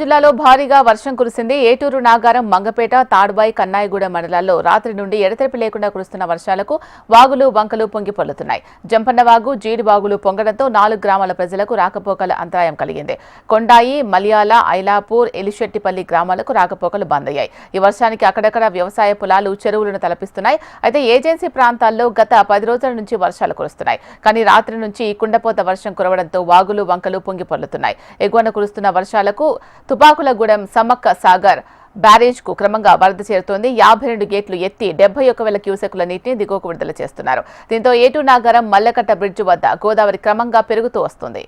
జిల్లాలో భారీగా వర్షం కురిసింది. ఏటూరు నాగారం మంగపేట తాడుబాయి కన్నాయిగూడ మండలాల్లో రాత్రి నుండి ఎడతెరిపి లేకుండా కురుస్తున్న వర్షాలకు వాగులు వంకలు పొంగి పొల్లుతున్నాయి జంపన్నవాగు జీడివాగులు పొంగడంతో నాలుగు గ్రామాల ప్రజలకు రాకపోకల అంతరాయం కలిగింది. కొండాయి మలియాల ఐలాపూర్ ఎలిశెట్టిపల్లి గ్రామాలకు రాకపోకలు బంద్ అయ్యాయి. ఈ వర్షానికి అక్కడక్కడ వ్యవసాయ పొలాలు చెరువులను తలపిస్తున్నాయి. అయితే ఏజెన్సీ ప్రాంతాల్లో గత పది రోజుల నుంచి వర్షాలు కురుస్తున్నాయి. కానీ రాత్రి నుంచి కుండపోత వర్షం కురవడంతో వాగులు వంకలు పొంగి పొల్లుతున్నాయి ఎగువన కురుస్తున్న వర్షాలకు తుపాకులగూడెం సమ్మక్క సాగర్ బ్యారేజ్కు క్రమంగా వరద చేరుతోంది. యాభై రెండు గేట్లు ఎత్తి డెబ్బై ఒక వేల క్యూసెక్కుల నీటిని దిగువకు విడుదల చేస్తున్నారు. దీంతో ఏటూ నాగరం మల్లకట్ట బ్రిడ్జ్ వద్ద గోదావరి క్రమంగా పెరుగుతూ వస్తుంది.